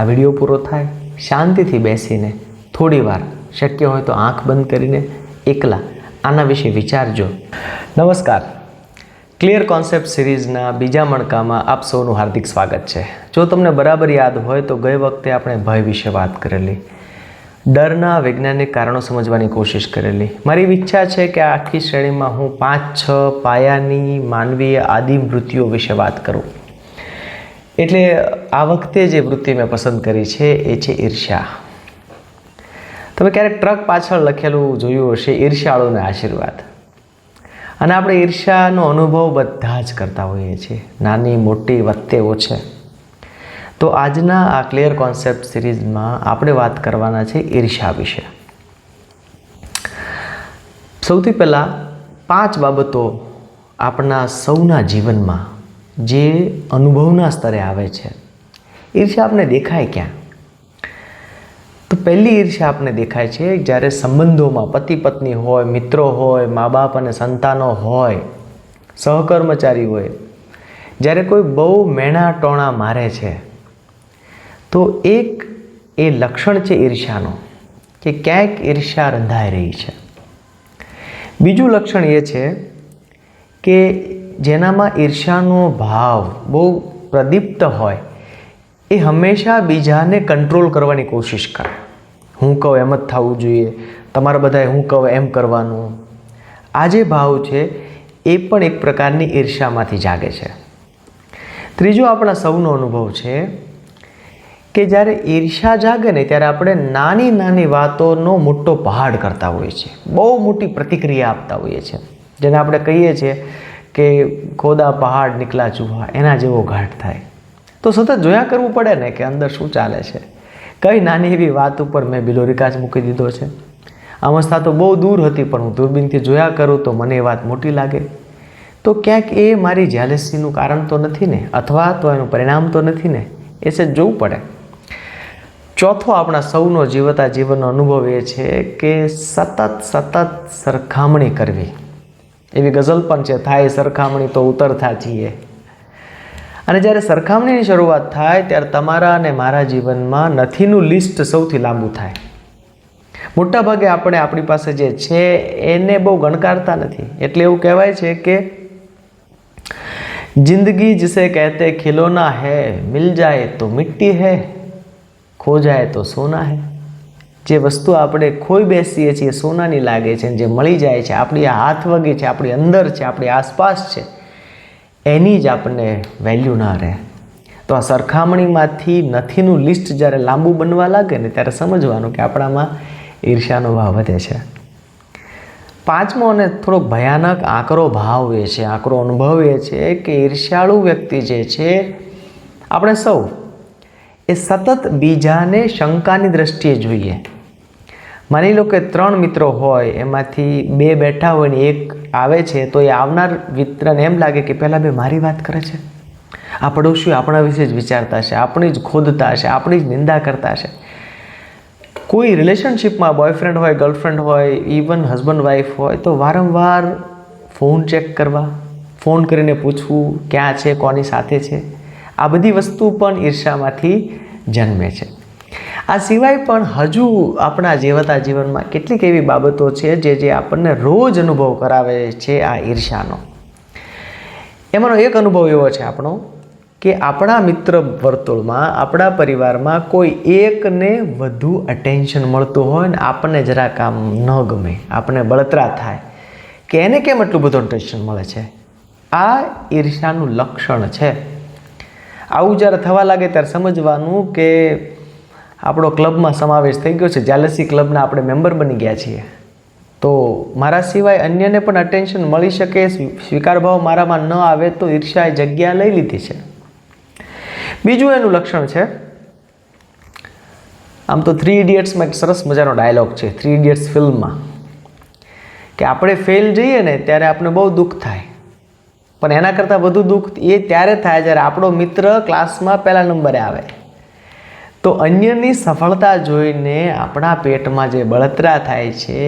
આ વીડિયો પૂરો થાય, શાંતિથી બેસીને થોડી વાર શક્ય હોય તો આંખ બંધ કરીને એકલા આના વિશે વિચારજો. નમસ્કાર. ક્લિયર કોન્સેપ્ટ સિરીઝના બીજા મણકામાં આપ સૌનું હાર્દિક સ્વાગત છે. જો તમને બરાબર યાદ હોય તો ગઈ વખતે આપણે ભય વિશે વાત કરેલી. ડરના વૈજ્ઞાનિક કારણો સમજવાની કોશિશ કરેલી. મારી ઈચ્છા છે કે આખી શ્રેણીમાં હું પાંચ છ પાયાની માનવીય આદિ મૃત્યુઓ વિશે વાત કરું. એટલે આ વખતે જે વૃત્તિ મેં પસંદ કરી છે, એ છે ઈર્ષ્યા. તમે ક્યારેક ટ્રક પાછળ લખેલું જોયું હશે, ઈર્ષ્યાળુને આશીર્વાદ. અને આપણે ઈર્ષ્યાનો અનુભવ બધા જ કરતા હોઈએ છીએ. નાની, મોટી વત્તે ઓછે. તો આજના આ ક્લિયર કોન્સેપ્ટ સિરીઝમાં આપણે વાત કરવાના છે ઈર્ષ્યા વિશે. સૌથી પહેલાં પાંચ બાબતો આપણા સૌના જીવનમાં જે અનુભવના સ્તરે આવે છે. ઈર્ષ્યા આપને દેખાય ક્યાં? તો પહેલી ઈર્ષ્યા આપને દેખાય છે જ્યારે સંબંધોમાં પતિ પત્ની હોય, મિત્રો હોય મા બાપ અને સંતાનો હોય, સહકર્મચારી હોય, જ્યારે કોઈ બહુ મેણા ટોણા મારે છે, તો એક એ લક્ષણ છે ઈર્ષ્યાનો કે ક્યાંક ઈર્ષ્યા રંધાઈ રહી છે. બીજું લક્ષણ એ છે કે જેનામાં ઈર્ષ્યાનો ભાવ બહુ પ્રદીપ્ત હોય, એ હંમેશા બીજાને કંટ્રોલ કરવાની કોશિશ કરે. હું કહું એમ જ થવું જોઈએ. તમારે બધાએ હું કહું એમ કરવાનું. આ જે ભાવ છે, એ પણ એક પ્રકારની ઈર્ષામાંથી જાગે છે. ત્રીજો આપણા સૌનો અનુભવ છે કે જ્યારે ઈર્ષ્યા જાગે ને ત્યારે આપણે નાની નાની વાતોનો મોટો પહાડ કરતા હોઈએ છીએ. બહુ મોટી પ્રતિક્રિયા આપતા હોઈએ છીએ. જેને આપણે કહીએ છીએ કે ખોદા પહાડ નીકળા ચૂહા એના જેવો ઘાટ થાય. તો સતત જોયા કરવું પડે ને કે અંદર શું ચાલે છે. કઈ નાની એવી વાત ઉપર મેં બિલોરી કાચ મૂકી દીધો છે. અવસ્થા તો બહુ દૂર હતી, પણ હું દૂરબીનથી જોયા કરું તો મને એ વાત મોટી લાગે. તો ક્યાંક એ મારી જેલેસીનું કારણ તો નથી ને, અથવા તો એનું પરિણામ તો નથી ને, એ છે જોવું પડે. ચોથો આપણા સૌનો જીવતા જીવનનો અનુભવ એ છે કે સતત સતત સરખામણી કરવી. એવી ગઝલ પણ છે થાય સરખામણી તો ઉતરતા છીએ. અને જ્યારે સરખામણીની શરૂઆત થાય, ત્યારે તમારા અને મારા જીવનમાં નથીનું લિસ્ટ સૌથી લાંબુ થાય. મોટાભાગે આપણે આપણી પાસે જે છે, એને બહુ ગણકારતા નથી. એટલે એવું કહેવાય છે કે, જિંદગી જિસે કહેતે ખિલોના હૈ, મિલ જાય તો મિટ્ટી હૈ, ખો જાય તો સોના હૈ. જે વસ્તુ આપણે ખોઈ બેસીએ છીએ, સોનાની લાગે છે જે મળી જાય છે, આપણી હાથ વગી છે, આપણી અંદર છે, આપણી આસપાસ છે, એની જ આપણને વેલ્યુ ના રહે. તો આ સરખામણીમાંથી નથીનું લિસ્ટ જ્યારે લાંબુ બનવા લાગે ને ત્યારે સમજવાનું કે આપણામાં ઈર્ષ્યાનો ભાવ વધે છે. પાંચમો અને થોડોક ભયાનક આકરો ભાવ એ છે, આકરો અનુભવ એ છે કે ઈર્ષ્યાળુ વ્યક્તિ જે છે, આપણે સૌ એ સતત બીજાને શંકાની દ્રષ્ટિએ જોઈએ. માની લો કે ત્રણ મિત્રો હોય, એમાંથી બે બેઠા હોય ને એક આવે છે, તો એ આવનાર મિત્રને એમ લાગે કે પહેલાં બે મારી વાત કરે છે. આ પડોશીઓ આપણા વિશે જ વિચારતા હશે, આપણી જ ખોદતા હશે, આપણી જ નિંદા કરતા હશે. કોઈ રિલેશનશિપમાં બોયફ્રેન્ડ હોય, ગર્લફ્રેન્ડ હોય, ઇવન હસબન્ડ વાઈફ હોય, તો વારંવાર ફોન ચેક કરવા, ફોન કરીને પૂછવું, ક્યાં છે, કોની સાથે છે? આ બધી વસ્તુ પણ ઈર્ષામાંથી જન્મે છે. આ સિવાય પણ હજુ આપણા જીવતા જીવનમાં કેટલીક એવી બાબતો છે જે જે આપણને રોજ અનુભવ કરાવે છે આ ઈર્ષાનો એમાંનો એક અનુભવ એવો છે આપણો કે આપણા મિત્ર વર્તુળમાં, આપણા પરિવારમાં કોઈ એકને વધુ અટેન્શન મળતું હોય ને આપણને જરા કામ ન ગમે, આપણને બળતરા થાય, કે એને કેમ એટલું બધું અટેન્શન મળે છે? આ ઈર્ષાનું લક્ષણ છે. આવું જ્યારે થવા લાગે ત્યારે સમજવાનું કે આપણો ક્લબમાં સમાવેશ થઈ ગયો છે. જાલસી ક્લબના આપણે મેમ્બર બની ગયા છીએ. તો મારા સિવાય અન્યને પણ અટેન્શન મળી શકે, સ્વીકાર ભાવ મારામાં ન આવે તો ઈર્ષાએ જગ્યા લઈ લીધી છે. બીજું એનું લક્ષણ છે, આમ તો થ્રી ઇડિયટ્સમાં એક સરસ મજાનો ડાયલોગ છે થ્રી ઇડિયટ્સ ફિલ્મમાં કે આપણે ફેલ જઈએ ને ત્યારે આપણે બહુ દુઃખ થાય. પણ એના કરતાં વધુ દુઃખ એ ત્યારે થાય જ્યારે આપણો મિત્ર ક્લાસમાં પહેલા નંબરે આવે. તો અન્યની સફળતા જોઈને આપણા પેટમાં જે બળતરા થાય છે,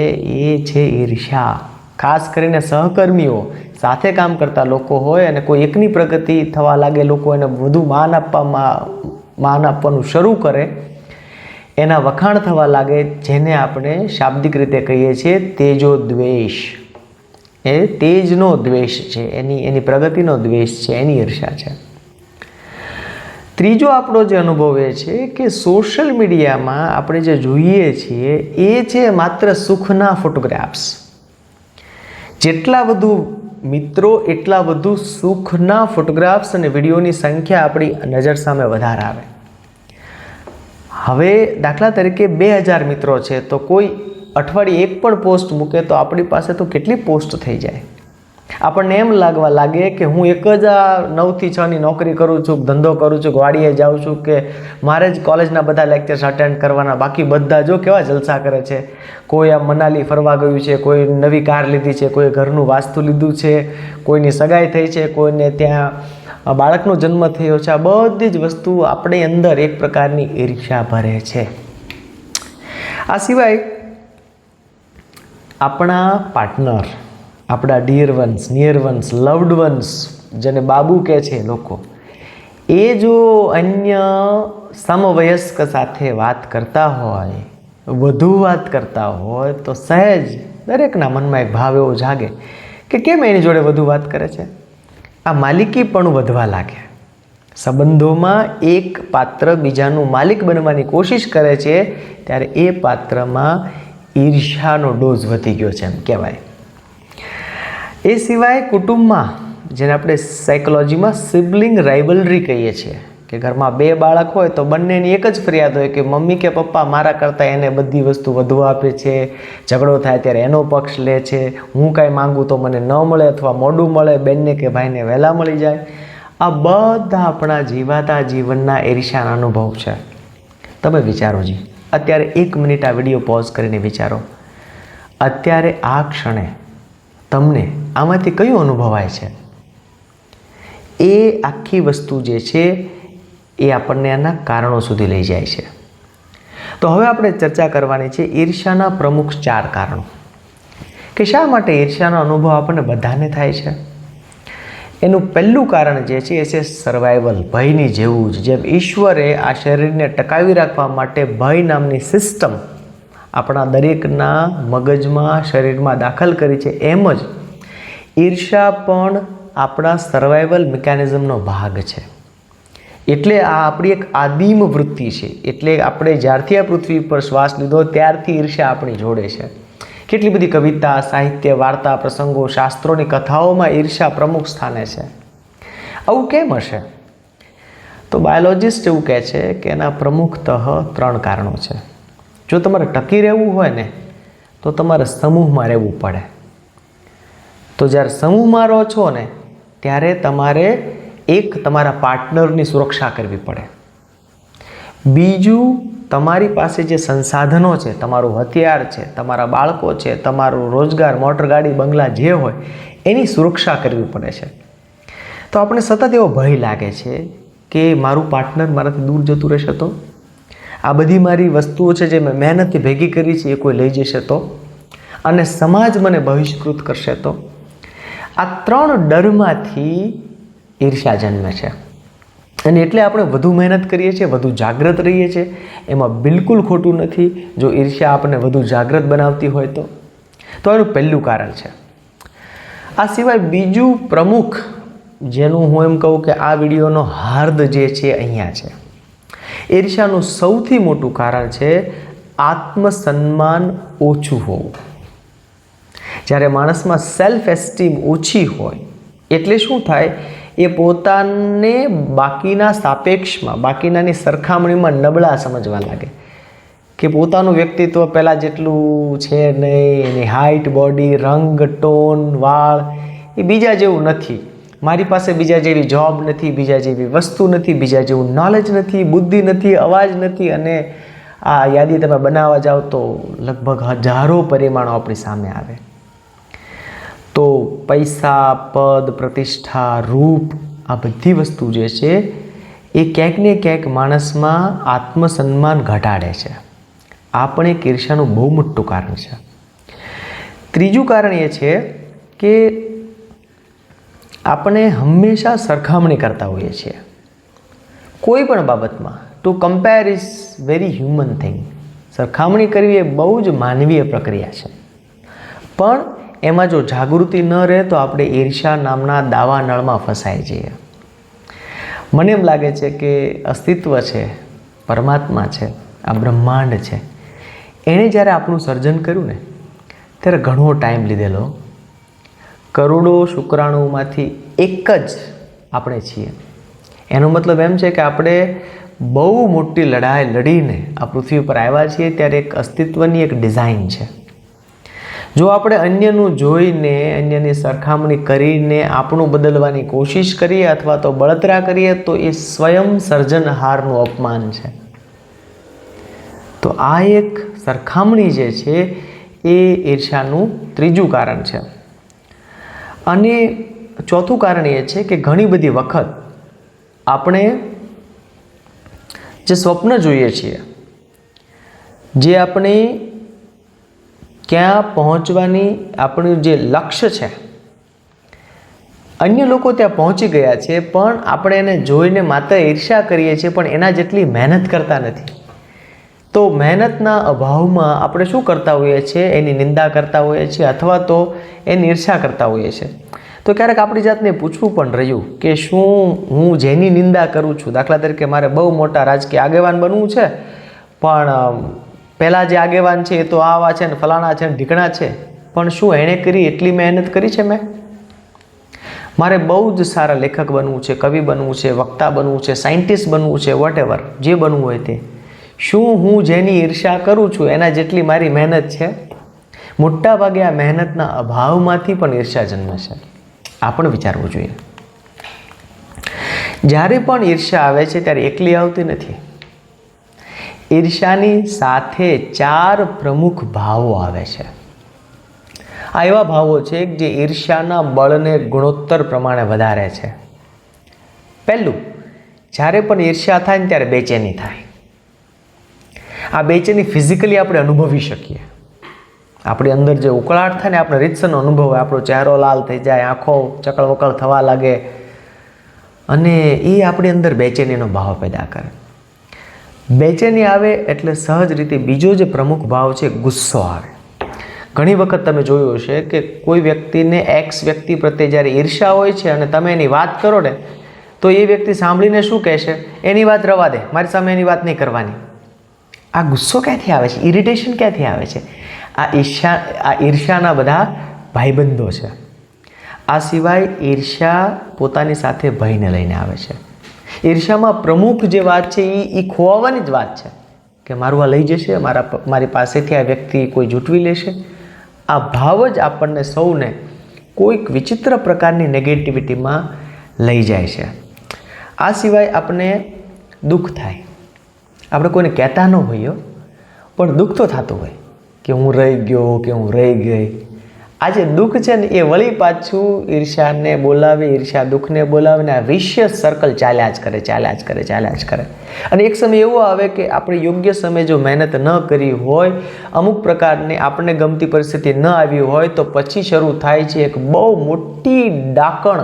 એ છે ઈર્ષા ખાસ કરીને સહકર્મીઓ સાથે કામ કરતા લોકો હોય અને કોઈ એકની પ્રગતિ થવા લાગે લોકો એને વધુ માન આપવામાં, માન આપવાનું શરૂ કરે, એના વખાણ થવા લાગે, જેને આપણે શાબ્દિક રીતે કહીએ છીએ તેજો દ્વેષ એ તેજનો દ્વેષ છે, એની એની પ્રગતિનો દ્વેષ છે, એની ઈર્ષા છે. ત્રીજો આપણો જે અનુભવ એ છે કે સોશિયલ મીડિયામાં આપણે જે જોઈએ છીએ, એ છે માત્ર સુખના ફોટોગ્રાફ્સ. જેટલા વધુ મિત્રો, એટલા વધુ સુખના ફોટોગ્રાફ્સ અને વિડીયોની સંખ્યા આપણી નજર સામે વધારે આવે. હવે દાખલા તરીકે બે હજાર મિત્રો છે, તો કોઈ અઠવાડિયે એક પણ પોસ્ટ મૂકે તો આપણી પાસે તો કેટલી પોસ્ટ થઈ જાય? આપણને એમ લાગવા લાગે કે હું એક જ આ નવથી છની નોકરી કરું છું, ધંધો કરું છું, વાડીએ જાઉં છું કે મારે જ કોલેજના બધા લેક્ચર્સ અટેન્ડ કરવાના, બાકી બધા જો કેવા જલસા કરે છે? કોઈ આ મનાલી ફરવા ગયું છે, કોઈ નવી કાર લીધી છે, કોઈ ઘરનું વાસ્તુ લીધું છે, કોઈની સગાઈ થઈ છે, કોઈને ત્યાં બાળકનો જન્મ થયો છે, આ બધી જ વસ્તુ આપણી અંદર એક પ્રકારની ઈર્ષા ભરે છે. આ સિવાય આપણા પાર્ટનર આપણા dear ones near ones loved ones જેને બાબુ કહે છે લોકો, એ જો અન્ય સમવયસ્ક સાથે વાત કરતા હોય, વધુ વાત કરતા હોય, તો સહેજ દરેકના મનમાં એક ભાવ એવો જાગે કે કેમ એની જોડે વધુ વાત કરે છે? આ માલિકી પણ વધવા લાગે. સંબંધોમાં એક પાત્ર બીજાનું માલિક બનવાની કોશિશ કરે છે, ત્યારે એ પાત્રમાં ઈર્ષાનો ડોઝ વધી ગયો છે એમ કહેવાય. એ સિવાય કુટુંબમાં, જેને આપણે સાયકોલોજીમાં સિબલિંગ રાઇવલરી કહીએ છીએ, કે ઘરમાં બે બાળક હોય તો બંનેની એક જ ફરિયાદ હોય કે મમ્મી કે પપ્પા મારા કરતાં એને બધી વસ્તુ વધુ આપે છે, ઝઘડો થાય ત્યારે એનો પક્ષ લે છે, હું કાંઈ માગું તો મને ન મળે અથવા મોડું મળે, બેનને કે ભાઈને વહેલા મળી જાય. આ બધા આપણા જીવાતા જીવનના ઈર્ષાના અનુભવ છે. તમે વિચારો જી. અત્યારે એક મિનિટ આ વીડિયો પોઝ કરીને વિચારો. અત્યારે આ ક્ષણે તમને આમાંથી કયું અનુભવાય છે? એ આખી વસ્તુ જે છે, એ આપણને આના કારણો સુધી લઈ જાય છે. તો હવે આપણે ચર્ચા કરવાની છે ઈર્ષાના પ્રમુખ ચાર કારણો. કે શા માટે ઈર્ષાનો અનુભવ આપણને બધાને થાય છે? એનું પહેલું કારણ જે છે, એ છે સર્વાઈવલ ભયની જેવું જ, જેમ ઈશ્વરે આ શરીરને ટકાવી રાખવા માટે ભય નામની સિસ્ટમ આપણા દરેકના મગજમાં, શરીરમાં દાખલ કરી છે. એમ જ ઈર્ષા પણ આપણા સર્વાઈવલ મિકેનિઝમનો ભાગ છે. એટલે આ આપણી એક આદિમ વૃત્તિ છે. એટલે આપણે જ્યારથી આ પૃથ્વી પર શ્વાસ લીધો, ત્યારથી ઈર્ષા આપણી જોડે છે. કેટલી બધી કવિતા, સાહિત્ય, વાર્તા, પ્રસંગો, શાસ્ત્રોની કથાઓમાં ઈર્ષા પ્રમુખ સ્થાને છે? આવું કેમ હશે? તો બાયોલોજિસ્ટ એવું કહે છે કે એના પ્રમુખતઃ ત્રણ કારણો છે. જો તમારે ટકી રહેવું હોય ને, તો તમારે સમૂહમાં રહેવું પડે. તો જ્યારે સમૂહમાં રહો છો ને, ત્યારે તમારે એક તમારા પાર્ટનરની સુરક્ષા કરવી પડે. બીજું, તમારી પાસે જે સંસાધનો છે, તમારું હથિયાર છે, તમારા બાળકો છે, તમારું રોજગાર, મોટર ગાડી, બંગલા જે હોય, એની સુરક્ષા કરવી પડે છે. તો આપણે સતત એવો ભય લાગે છે કે મારું પાર્ટનર મારાથી દૂર જતું રહેશે તો? આ બધી મારી વસ્તુઓ છે જે મેં મહેનતથી ભેગી કરી છે, એ કોઈ લઈ જશે તો? અને સમાજ મને બહિષ્કૃત કરશે તો? આ ત્રણ ડરમાંથી ઈર્ષા જન્મે છે. અને એટલે આપણે વધુ મહેનત કરીએ છીએ, વધુ જાગ્રત રહીએ છીએ. એમાં બિલકુલ ખોટું નથી. જો ઈર્ષ્યા આપણને વધુ જાગ્રત બનાવતી હોય તો. તો એનું પહેલું કારણ છે. આ સિવાય બીજું પ્રમુખ જેનું હું એમ કહું કે આ વિડીયોનો હાર્દ જે છે અહીંયા છે. ઈર્ષ્યાનું સૌથી મોટું કારણ છે આત્મસન્માન ઓછું હોવું. જ્યારે માણસમાં સેલ્ફ એસ્ટીમ ઓછી હોય, એટલે શું થાય? એ પોતાને બાકીના સાપેક્ષમાં, બાકીનાની સરખામણીમાં નબળા સમજવા લાગે. કે પોતાનું વ્યક્તિત્વ પહેલાં જેટલું છે નહીં, એની હાઇટ બોડી રંગ ટોન વાળ, એ બીજા જેવું નથી. મારી પાસે બીજા જેવી જોબ નથી, બીજા જેવી વસ્તુ નથી, બીજા જેવું નોલેજ નથી, બુદ્ધિ નથી, અવાજ નથી અને આ યાદી તમે બનાવવા જાઓ તો લગભગ હજારો પરિમાણો આપણી સામે આવે. તો પૈસા, પદ, પ્રતિષ્ઠા, રૂપ આ બધી વસ્તુ જે છે, એ ક્યાંક ને ક્યાંક માણસમાં આત્મસન્માન ઘટાડે છે. આ પણ એક ઈર્ષાનું બહુ મોટું કારણ છે. ત્રીજું કારણ એ છે કે આપણે હંમેશા સરખામણી કરતા હોઈએ છીએ. કોઈ પણ બાબતમાં to compare is very human thing સરખામણી કરવી એ બહુ જ માનવીય પ્રક્રિયા છે. પણ એમાં જો જાગૃતિ ન રહે તો આપણે ઈર્ષા નામના દાવાનળમાં ફસાઈ જઈએ. મને એમ લાગે છે કે અસ્તિત્વ છે, પરમાત્મા છે, આ બ્રહ્માંડ છે. એણે જ્યારે આપણું સર્જન કર્યું ને, ત્યારે ઘણો ટાઈમ લીધેલો. કરોડો શુક્રાણુમાંથી એક જ આપણે છીએ. એનો મતલબ એમ છે કે આપણે બહુ મોટી લડાઈ લડીને આ પૃથ્વી પર આવ્યા છીએ, ત્યારે એક અસ્તિત્વની એક ડિઝાઇન છે. જો આપણે અન્યનું જોઈને, અન્યની સરખામણી કરીને આપણું બદલવાની કોશિશ કરીએ અથવા તો બળતરા કરીએ, તો એ સ્વયં સર્જનહારનું અપમાન છે. તો આ એક સરખામણી જે છે, એ ઈર્ષાનું ત્રીજું કારણ છે. અને ચોથું કારણ એ છે કે ઘણી બધી વખત આપણે જે સ્વપ્ન જોઈએ છીએ, જે આપણે ક્યાં પહોંચવાની આપણું જે લક્ષ્ય છે, અન્ય લોકો ત્યાં પહોંચી ગયા છે, પણ આપણે એને જોઈને માત્ર ઈર્ષા કરીએ છીએ, પણ એના જેટલી મહેનત કરતા નથી. તો મહેનતના અભાવમાં આપણે શું કરતા હોઈએ છીએ? એની નિંદા કરતા હોઈએ છીએ, અથવા તો એની ઈર્ષા કરતા હોઈએ છીએ. તો ક્યારેક આપણી જાતને પૂછવું પણ રહ્યું કે શું હું જેની નિંદા કરું છું? દાખલા તરીકે મારે બહુ મોટા રાજકીય આગેવાન બનવું છે, પણ પહેલાં જે આગેવાન છે એ તો આવા છે ને ફલાણા છે ને ઢીકણા છે. પણ શું એણે કરી એટલી મહેનત કરી છે મેં? મારે બહુ જ સારા લેખક બનવું છે, કવિ બનવું છે, વક્તા બનવું છે, સાયન્ટિસ્ટ બનવું છે વોટ જે બનવું હોય તે. શું હું જેની ઈર્ષા કરું છું એના જેટલી મારી મહેનત છે? મોટા ભાગે આ મહેનતના અભાવમાંથી પણ ઈર્ષા જન્મે છે આ પણ વિચારવું જોઈએ. જ્યારે પણ ઈર્ષા આવે છે ત્યારે એકલી આવતી નથી. ઈર્ષાની સાથે ચાર પ્રમુખ ભાવો આવે છે. આ એવા ભાવો છે જે ઈર્ષાના બળને ગુણોત્તર પ્રમાણે વધારે છે. પહેલું, જ્યારે પણ ઈર્ષા થાય ને ત્યારે બેચેની થાય. આ બેચેની ફિઝિકલી આપણે અનુભવી શકીએ. આપણી અંદર જે ઉકળાટ થાય ને આપણે રીતસરનો અનુભવ હોય, આપણો ચહેરો લાલ થઈ જાય, આંખો ચકળવકળ થવા લાગે. અને એ આપણી અંદર બેચેનીનો ભાવ પેદા કરે. બેચેની આવે એટલે સહજ રીતે બીજો જે પ્રમુખ ભાવ છે, ગુસ્સો આવે. ઘણી વખત તમે જોયું હશે કે કોઈ વ્યક્તિને એક્સ વ્યક્તિ પ્રત્યે જ્યારે ઈર્ષા હોય છે અને તમે એની વાત કરો ને, તો એ વ્યક્તિ સાંભળીને શું કહેશે? એની વાત રવા દે, મારી સામે એની વાત નહીં કરવાની. આ ગુસ્સો ક્યાંથી આવે છે? ઇરિટેશન ક્યાંથી આવે છે? આ ઈર્ષા આ ઈર્ષાના બધા ભાઈબંધો છે. આ સિવાય ઈર્ષા પોતાની સાથે ભયને લઈને આવે છે. ઈર્ષામાં પ્રમુખ જે વાત છે એ એ ખોવાવાની જ વાત છે કે મારું આ લઈ જશે, મારા મારી પાસેથી આ વ્યક્તિ કોઈ જૂટવી લેશે. આ ભાવ જ આપણને સૌને કોઈક વિચિત્ર પ્રકારની નેગેટિવિટીમાં લઈ જાય છે. આ સિવાય આપણને દુઃખ થાય. આપણે કોઈને કહેતા ન હોઈએ, પણ દુઃખ તો થતું હોય કે હું રહી ગયો, કે હું રહી ગઈ. આ જે દુઃખ છે ને એ વળી પાછું ઈર્ષાને બોલાવે ઈર્ષા દુઃખને બોલાવે ને આ વિશિયસ સર્કલ ચાલ્યા જ કરે, ચાલ્યા જ કરે, ચાલ્યા જ કરે. અને એક સમય એવો આવે કે આપણે યોગ્ય સમયે જો મહેનત ન કરી હોય, અમુક પ્રકારની આપણને ગમતી પરિસ્થિતિ ન આવી હોય, તો પછી શરૂ થાય છે એક બહુ મોટી ડાકણ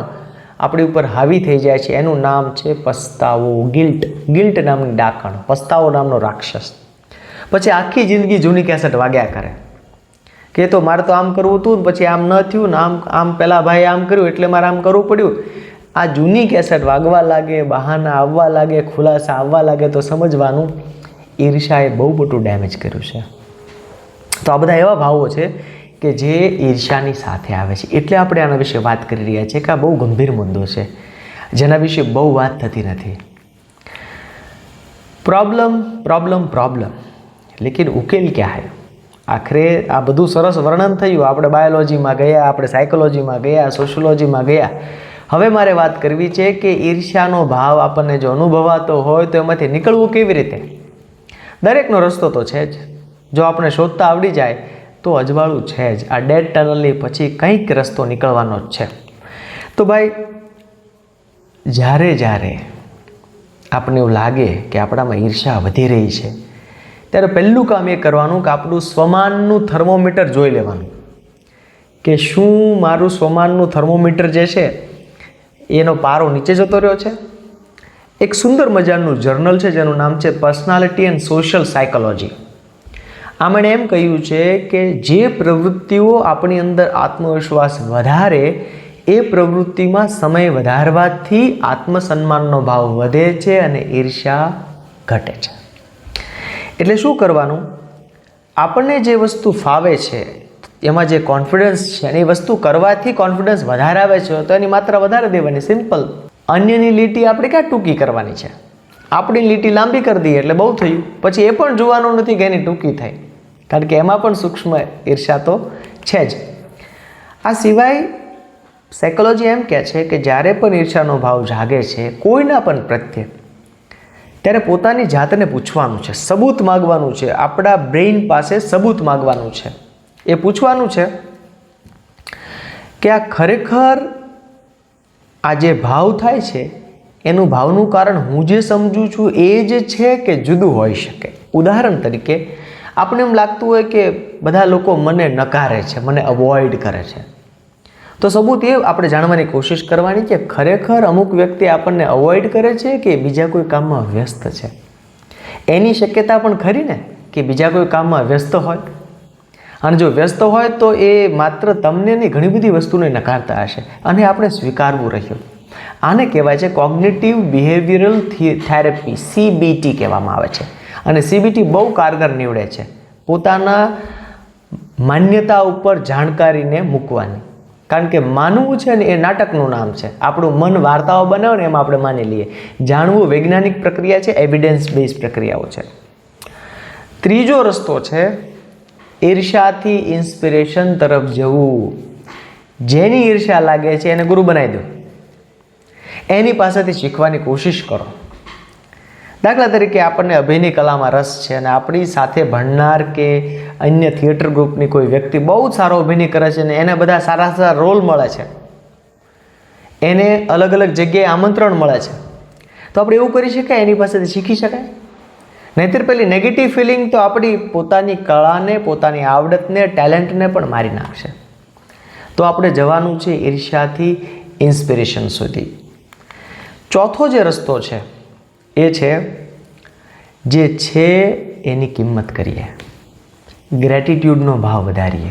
આપણી ઉપર હાવી થઈ જાય છે. એનું નામ છે પસ્તાવો ગિલ્ટ ગિલ્ટ નામની ડાકણ, પસ્તાવો નામનો રાક્ષસ. પછી આખી જિંદગી જૂની કેસેટ વાગ્યા કરે. કે તો મારે તો આમ કરવું હતું પછી આમ ન થયું ને આમ આમ પહેલાં ભાઈ આમ કર્યું એટલે મારે આમ કરવું પડ્યું. આ જૂની કેસેટ વાગવા લાગે, બહાના આવવા લાગે, ખુલાસા આવવા લાગે તો સમજવાનું ઈર્ષાએ બહુ મોટું ડેમેજ કર્યું છે. તો આ બધા એવા ભાવો છે કે જે ઈર્ષાની સાથે આવે છે. એટલે આપણે આના વિશે વાત કરી રહ્યા છીએ કે આ બહુ ગંભીર મુદ્દો છે, જેના વિશે બહુ વાત થતી નથી. પ્રોબ્લમ પ્રોબ્લમ પ્રોબ્લમ લેકિન ઉકેલ ક્યાં હે? આખરે આ બધું સરસ વર્ણન થયું. આપણે બાયોલોજીમાં ગયા, આપણે સાયકોલોજીમાં ગયા, સોશિયોલોજીમાં ગયા. હવે મારે વાત કરવી છે કે ઈર્ષ્યાનો ભાવ આપણને જો અનુભવાતો હોય તો એમાંથી નીકળવું કેવી રીતે? દરેકનો રસ્તો તો છે જ. જો આપણે શોધતા આવડી જાય, તો અજવાળું છે જ. આ ડેડ ટનલની પછી કંઈક રસ્તો નીકળવાનો જ છે. તો ભાઈ, જ્યારે જ્યારે આપણને એવું લાગે કે આપણામાં ઈર્ષા વધી રહી છે ત્યારે પહેલું કામ એ કરવાનું કે આપણું સ્વમાનનું થર્મોમીટર જોઈ લેવાનું. કે શું મારું સ્વમાનનું થર્મોમીટર જે છે, એનો પારો નીચે જતો રહ્યો છે? એક સુંદર મજાનું જર્નલ છે, જેનું નામ છે પર્સનાલિટી એન્ડ સોશિયલ સાયકોલોજી. આમણે એમ કહ્યું છે કે જે પ્રવૃત્તિઓ આપણી અંદર આત્મવિશ્વાસ વધારે, એ પ્રવૃત્તિમાં સમય વધારવાથી આત્મસન્માનનો ભાવ વધે છે અને ઈર્ષ્યા ઘટે છે. એટલે શું કરવાનું? આપણને જે વસ્તુ ફાવે છે, એમાં જે કોન્ફિડન્સ છે અને એ વસ્તુ કરવાથી કોન્ફિડન્સ વધારે આવે છે, તો એની માત્રા વધારે દેવાની સિમ્પલ અન્યની લીટી આપણે ક્યાં ટૂંકી કરવાની છે? આપણી લીટી લાંબી કરી દઈએ એટલે બહુ થયું. પછી એ પણ જોવાનું નથી કે એની ટૂંકી થાય કારણ કે એમાં પણ સૂક્ષ્મ ઈર્ષા તો છે જ. આ સિવાય સાયકોલોજી એમ કહે છે કે જ્યારે પણ ઈર્ષાનો ભાવ જાગે છે, કોઈના પણ પ્રત્યે ત્યારે પોતાની જાતને પૂછવાનું છે. સબૂત માગવાનું છે. આપણા બ્રેઇન પાસે સબૂત માગવાનું છે. એ પૂછવાનું છે કે આ ખરેખર આ જે ભાવ થાય છે, એનું ભાવનું કારણ હું જે સમજું છું એ જ છે કે જુદું હોઈ શકે? ઉદાહરણ તરીકે આપણે એમ લાગતું હોય કે બધા લોકો મને નકારે છે, મને અવોઇડ કરે છે. તો સબૂત એ આપણે જાણવાની કોશિશ કરવાની કે ખરેખર અમુક વ્યક્તિ આપણને અવોઇડ કરે છે કે બીજા કોઈ કામમાં વ્યસ્ત છે? એની શક્યતા પણ ખરી ને કે બીજા કોઈ કામમાં વ્યસ્ત હોય? અને જો વ્યસ્ત હોય તો એ માત્ર તમને ઘણી બધી વસ્તુને નકારતા હશે અને આપણે સ્વીકારવું રહ્યું. આને કહેવાય છે કોગ્નેટિવ બિહેવિયરલ થેરેપી સીબીટી કહેવામાં આવે છે. અને સીબીટી બહુ કારગર નીવડે છે. પોતાના માન્યતા ઉપર જાણકારીને મૂકવાની. કારણ કે માનવું છે ને એ નાટકનું નામ છે. આપણું મન વાર્તાઓ બનાવે ને એમાં આપણે માની લઈએ. જાણવું વૈજ્ઞાનિક પ્રક્રિયા છે એવિડન્સ બેઝ પ્રક્રિયાઓ છે. ત્રીજો રસ્તો છે ઈર્ષાથી ઇન્સ્પિરેશન તરફ જવું. જેની ઈર્ષા લાગે છે એને ગુરુ બનાવી દો. એની પાસેથી શીખવાની કોશિશ કરો. દાખલા તરીકે આપણને અભિનય કલામાં રસ છે અને આપણી સાથે ભણનાર કે અન્ય થિયેટર ગ્રુપની કોઈ વ્યક્તિ બહુ સારો અભિનય કરે છે અને એને બધા સારા સારા રોલ મળે છે. એને અલગ અલગ જગ્યાએ આમંત્રણ મળે છે. તો આપણે એવું કરી શકાય? એની પાસેથી શીખી શકાય? નહીંતર પેલી નેગેટિવ ફિલિંગ તો આપણી પોતાની કળાને, પોતાની આવડતને ટેલેન્ટને પણ મારી નાખશે. તો આપણે જવાનું છે ઈર્ષ્યાથી ઇન્સ્પિરેશન સુધી. ચોથો જે રસ્તો છે એ છે, જે છે એની કિંમત કરીએ. ગ્રેટિટ્યૂડનો ભાવ વધારીએ.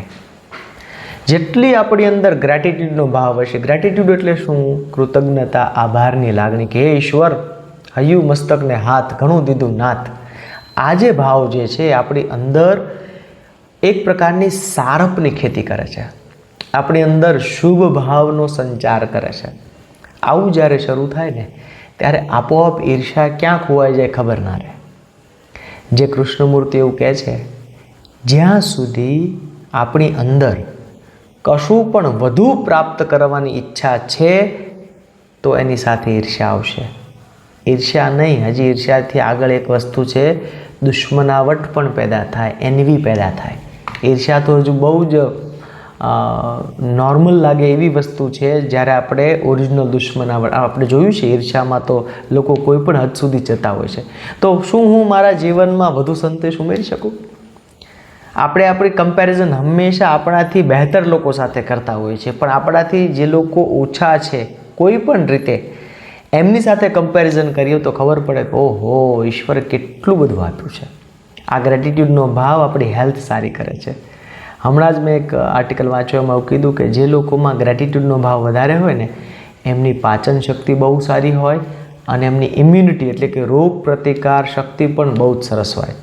જેટલી આપણી અંદર ગ્રેટિટ્યૂડનો ભાવ હશે ગ્રેટિટ્યૂડ એટલે શું? કૃતજ્ઞતા, આભારની લાગણી કે, હે ઈશ્વર, હયું મસ્તકને હાથ, ઘણું દીધું નાથ. આ જે ભાવ જે છે આપણી અંદર એક પ્રકારની સારપની ખેતી કરે છે. આપણી અંદર શુભ ભાવનો સંચાર કરે છે. આવું જ્યારે શરૂ થાય ને ત્યારે આપોઆપ ઈર્ષા ક્યાં ખોવાઈ જાય ખબર ના રહે. જે કૃષ્ણમૂર્તિ એવું કહે છે, જ્યાં સુધી આપણી અંદર કશું પણ વધુ પ્રાપ્ત કરવાની ઈચ્છા છે, તો એની સાથે ઈર્ષ્યા આવશે. ઈર્ષ્યા નહીં, હજી ઈર્ષ્યાથી આગળ એક વસ્તુ છે, દુશ્મનાવટ પણ પેદા થાય, એનવી પેદા થાય. ઈર્ષ્યા તો હજુ બહુ જ નોર્મલ લાગે એવી વસ્તુ છે જ્યારે આપણે ઓરિજિનલ દુશ્મન આપણે જોયું છે ઈર્ષામાં તો લોકો કોઈ પણ હદ સુધી જતા હોય છે. તો શું હું મારા જીવનમાં વધુ સંતોષ ઉમેરી શકું? આપણે આપણી કમ્પેરિઝન હંમેશા આપણાથી બહેતર લોકો સાથે કરતા હોઈએ છીએ, પણ આપણાથી જે લોકો ઓછા છે કોઈ પણ રીતે, એમની સાથે કમ્પેરિઝન કરીએ તો ખબર પડે કે ઓહો, ઈશ્વર કેટલું બધું આપ્યું છે. આ ગ્રેટિટ્યૂડનો ભાવ આપણી હેલ્થ સારી કરે છે. હમણાં જ મેં એક આર્ટિકલ વાંચ્યો, એમાં એવું કીધું કે જે લોકોમાં ગ્રેટિટ્યૂડનો ભાવ વધારે હોય ને, એમની પાચન શક્તિ બહુ સારી હોય અને એમની ઇમ્યુનિટી એટલે કે રોગ પ્રતિકાર શક્તિ પણ બહુ જ સરસ હોય.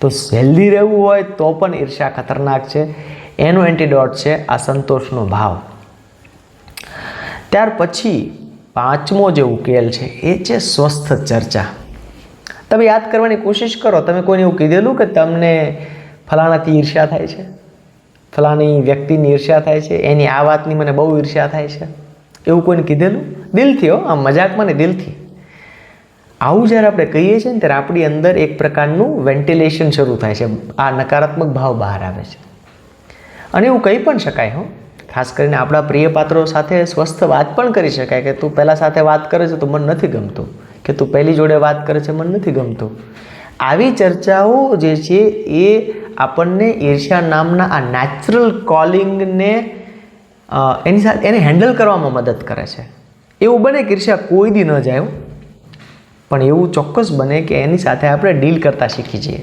તો હેલ્ધી રહેવું હોય તો પણ ઈર્ષ્યા ખતરનાક છે. એનો એન્ટીડોટ છે આ સંતોષનો ભાવ. ત્યાર પછી પાંચમો જે ઉકેલ છે, એ છે સ્વસ્થ ચર્ચા. તમે યાદ કરવાની કોશિશ કરો, તમે કોઈને એવું કીધેલું કે તમને ફલાણાથી ઈર્ષ્યા થાય છે? ફલાણી વ્યક્તિની ઈર્ષ્યા થાય છે, એની આ વાતની મને બહુ ઈર્ષ્યા થાય છે. એવું કોઈને કીધેલું? દિલથી હો આમ મજાકમાં ને દિલથી. આવું જ્યારે આપણે કહીએ છીએ ને, ત્યારે આપણી અંદર એક પ્રકારનું વેન્ટિલેશન શરૂ થાય છે. આ નકારાત્મક ભાવ બહાર આવે છે. અને એવું કહી પણ શકાય, હો. ખાસ કરીને આપણા પ્રિય પાત્રો સાથે સ્વસ્થ વાત પણ કરી શકાય કે તું પહેલાં સાથે વાત કરે છે તો મને નથી ગમતું. કે તું પહેલી જોડે વાત કરે છે મને નથી ગમતું. આવી ચર્ચાઓ જે છે એ આપણને ઈર્ષ્યા નામના આ નેચરલ કોલિંગને એની સાથે એને હેન્ડલ કરવામાં મદદ કરે છે. એવું બને કે ઈર્ષ્યા કોઈ દી ન જાય પણ એવું ચોક્કસ બને કે એની સાથે આપણે ડીલ કરતા શીખી જઈએ.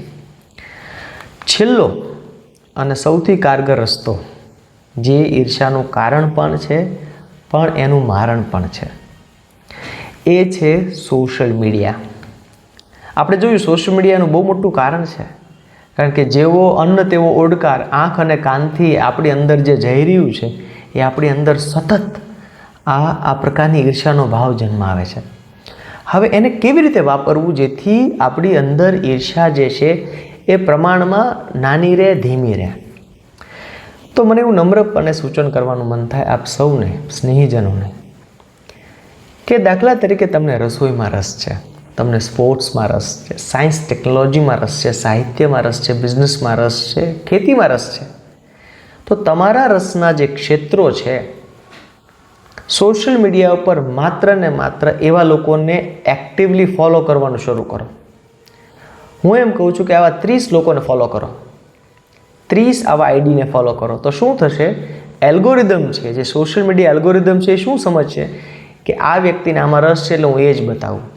છેલ્લો અને સૌથી કારગર રસ્તો જે ઈર્ષ્યાનું કારણ પણ છે, પણ એનું મારણ પણ છે. એ છે સોશિયલ મીડિયા આપણે જોયું સોશિયલ મીડિયાનું બહુ મોટું કારણ છે. કારણ કે જેવો અન્ન તેવો ઓડકાર આંખ અને કાનથી આપણી અંદર જે જઈ રહ્યું છે, એ આપણી અંદર સતત આ આ પ્રકારની ઈર્ષાનો ભાવ જન્માવે છે. હવે એને કેવી રીતે વાપરવું જેથી આપણી અંદર ઈર્ષા જે છે, એ પ્રમાણમાં નાની રહે, ધીમી રહે? તો મને એવું નમ્રપણે સૂચન કરવાનું મન થાય આપ સૌને, સ્નેહીજનોને, કે દાખલા તરીકે તમને રસોઈમાં રસ છે. તમને સ્પોર્ટ્સમાં રસ છે, સાયન્સ ટેકનોલોજીમાં રસ છે, સાહિત્યમાં રસ છે, બિઝનેસમાં રસ છે, ખેતીમાં રસ છે. તો તમારા રસના જે ક્ષેત્રો છે, સોશિયલ મીડિયા ઉપર માત્ર ને માત્ર એવા લોકોને એક્ટિવલી ફોલો કરવાનું શરૂ કરો. હું એમ કહું છું કે આવા ત્રીસ લોકોને ફોલો કરો. ત્રીસ આવા આઈડીને ફોલો કરો. તો શું થશે? એલ્ગોરિધમ છે, જે સોશિયલ મીડિયા એલ્ગોરિધમ છે એ શું સમજશે? કે આ વ્યક્તિને આમાં રસ છે એટલે હું એ જ બતાવું.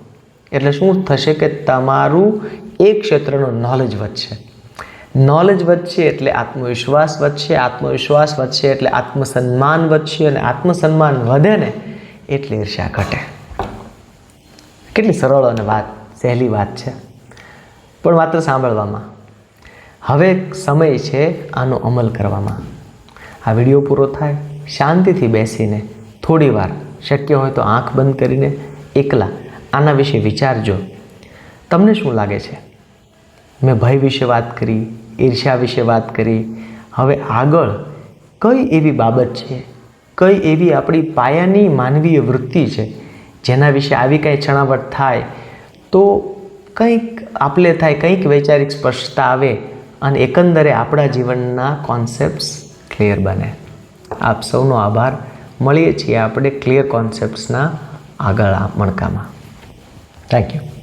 એટલે શું થશે કે તમારું એ ક્ષેત્રનું નોલેજ વધશે. નોલેજ વધશે એટલે આત્મવિશ્વાસ વધશે આત્મવિશ્વાસ વધશે એટલે આત્મસન્માન વધશે અને આત્મસન્માન વધે ને એટલે ઈર્ષ્યા ઘટે. કેટલી સરળ અને વાત, સહેલી વાત છે. પણ માત્ર સાંભળવામાં. હવે સમય છે આનો અમલ કરવામાં. આ વીડિયો પૂરો થાય, શાંતિથી બેસીને થોડી વાર, શક્ય હોય તો આંખ બંધ કરીને એકલા આના વિશે વિચારજો. તમને શું લાગે છે? મેં ભય વિશે વાત કરી, ઈર્ષ્યા વિશે વાત કરી. હવે આગળ કઈ એવી બાબત છે? કઈ એવી આપણી પાયાની માનવીય વૃત્તિ છે? જેના વિશે આવી કાંઈ છણાવટ થાય તો કંઈક આપલે થાય, કંઈક વૈચારિક સ્પષ્ટતા આવે અને એકંદરે આપણા જીવનના કોન્સેપ્ટ્સ ક્લિયર બને. આપ સૌનો આભાર. મળીએ છીએ આપણે ક્લિયર કોન્સેપ્ટ્સના આગળ આ મણકામાં. Thank you.